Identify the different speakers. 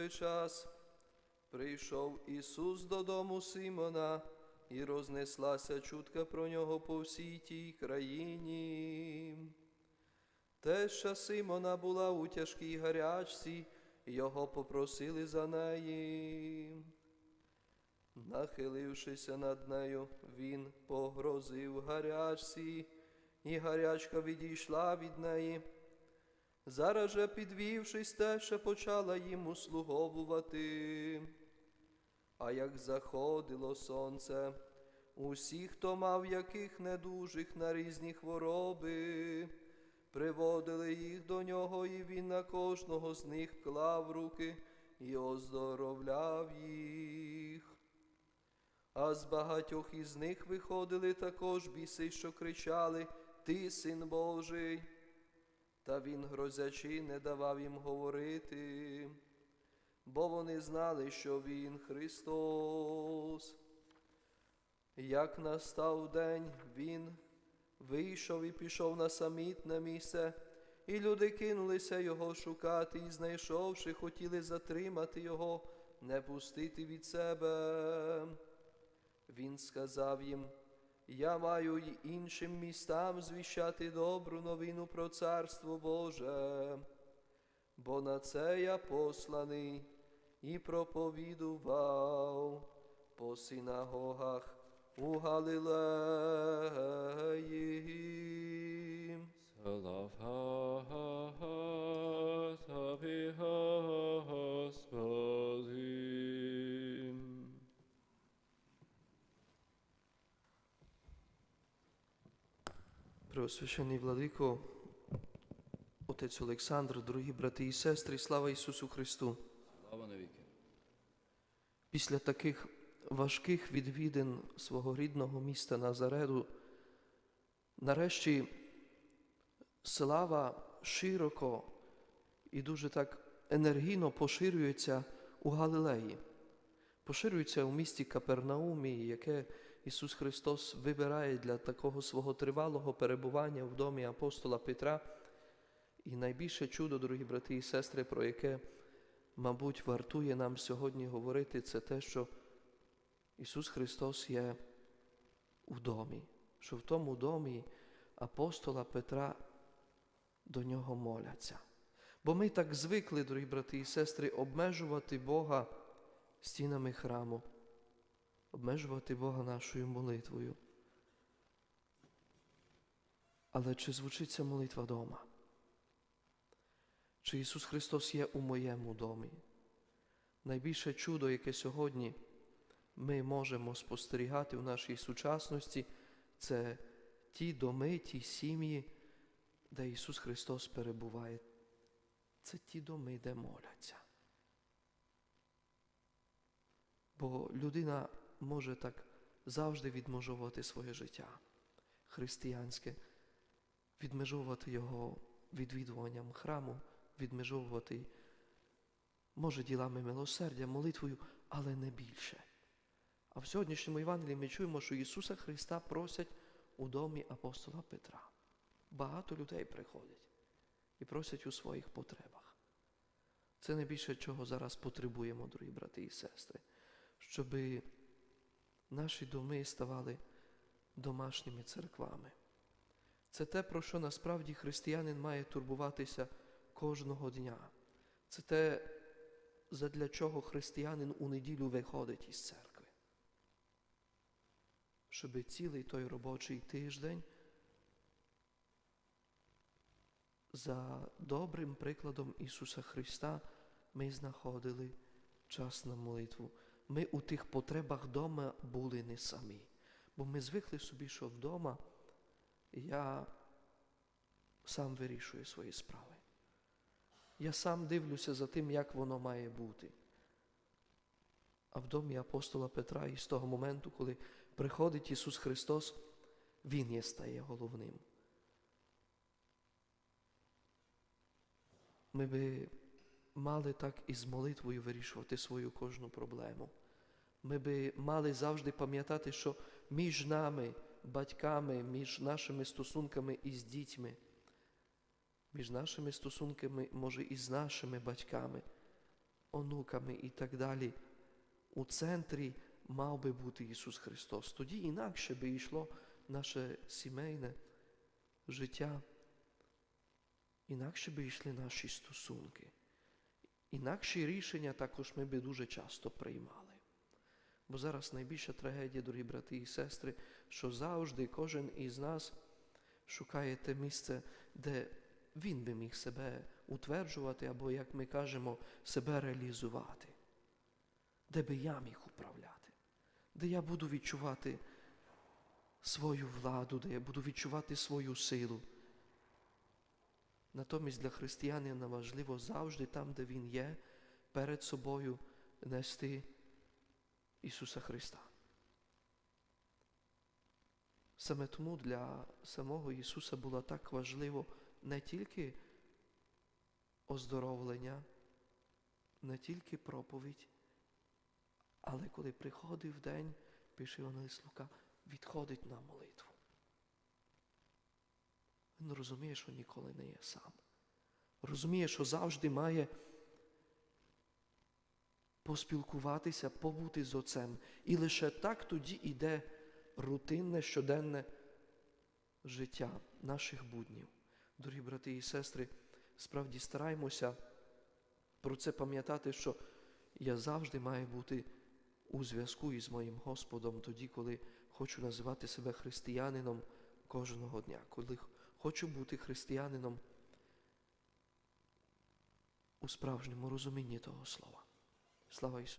Speaker 1: той час прийшов Ісус додому Симона, і рознеслася чутка про нього по всій тій країні. Теща Симона була у тяжкій гарячці, його попросили за неї. Нахилившися над нею, він погрозив гарячці, і гарячка відійшла від неї. Зараз же, підвівшись, теща почала їм услуговувати. А як заходило сонце, усі, хто мав яких недужих на різні хвороби, приводили їх до нього, і він на кожного з них клав руки і оздоровляв їх. А з багатьох із них виходили також біси, що кричали Ти син Божий. Та він, грозячи, не давав їм говорити, бо вони знали, що він Христос. Як настав день, він вийшов і пішов на самітне місце, і люди кинулися його шукати, і, знайшовши, хотіли затримати його, не пустити від себе. Він сказав їм, я маю й іншим містам звіщати добру новину про Царство Боже, бо на це я посланий і проповідував по синагогах у Галилеї. Преосвящений владико, отець Олександр, дорогі брати і сестри, слава Ісусу Христу!
Speaker 2: Слава навіки.
Speaker 1: Після таких важких відвідин свого рідного міста Назарету, нарешті слава широко і дуже так енергійно поширюється у Галилеї, поширюється у місті Капернаумі, яке Ісус Христос вибирає для такого свого тривалого перебування в домі апостола Петра. І найбільше чудо, дорогі брати і сестри, про яке мабуть, вартує нам сьогодні говорити, це те, що Ісус Христос є у домі, що в тому домі апостола Петра до нього моляться. Бо ми так звикли, дорогі брати і сестри, обмежувати Бога стінами храму, обмежувати Бога нашою молитвою. Але чи звучить ця молитва дома? Чи Ісус Христос є у моєму домі? Найбільше чудо, яке сьогодні ми можемо спостерігати в нашій сучасності, це ті доми, ті сім'ї, де Ісус Христос перебуває. Це ті доми, де моляться. Бо людина може так завжди відмежовувати своє життя християнське, відмежовувати його відвідуванням храму відмежовувати, може, ділами милосердя, молитвою, але не більше. А в сьогоднішньому Євангелії ми чуємо, що Ісуса Христа просять у домі апостола Петра. Багато людей приходять і просять у своїх потребах. Це найбільше, чого зараз потребуємо, дорогі брати і сестри, щоб наші доми ставали домашніми церквами. Це те, про що насправді християнин має турбуватися кожного дня. Це те, задля чого християнин у неділю виходить із церкви. Щоб цілий той робочий тиждень за добрим прикладом Ісуса Христа ми знаходили час на молитву. Ми у тих потребах вдома були не самі. Бо ми звикли собі, що вдома я сам вирішую свої справи. Я сам дивлюся за тим, як воно має бути. А в домі апостола Петра і з того моменту, коли приходить Ісус Христос, Він є стає головним. Ми би мали так і з молитвою вирішувати свою кожну проблему. Ми би мали завжди пам'ятати, що між нами, батьками, між нашими стосунками із дітьми між нашими стосунками, може, і з нашими батьками. онуками і так далі. У центрі мав би бути Ісус Христос. Тоді інакше би йшло наше сімейне життя, інакше би йшли наші стосунки. Інакші рішення також ми би дуже часто приймали. Бо зараз найбільша трагедія, дорогі брати і сестри, що завжди кожен із нас шукає те місце, де він би міг себе утверджувати, або, як ми кажемо, себе реалізувати, де би я міг управляти, де я буду відчувати свою владу, де я буду відчувати свою силу. Натомість для християнина важливо завжди там, де він є, перед собою нести Ісуса Христа. Саме тому для самого Ісуса було так важливо не тільки оздоровлення, не тільки проповідь, але коли приходив день, пише Євангелист Лука, відходить на молитву. Він розуміє, що ніколи не є сам. Розуміє, що завжди має поспілкуватися, побути з Отцем. І лише так тоді йде рутинне щоденне життя наших буднів. Дорогі брати і сестри, справді стараємося про це пам'ятати, що я завжди маю бути у зв'язку із моїм Господом тоді, коли хочу називати себе християнином кожного дня, коли хочу бути християнином у справжньому розумінні того слова. Слава Ісусу!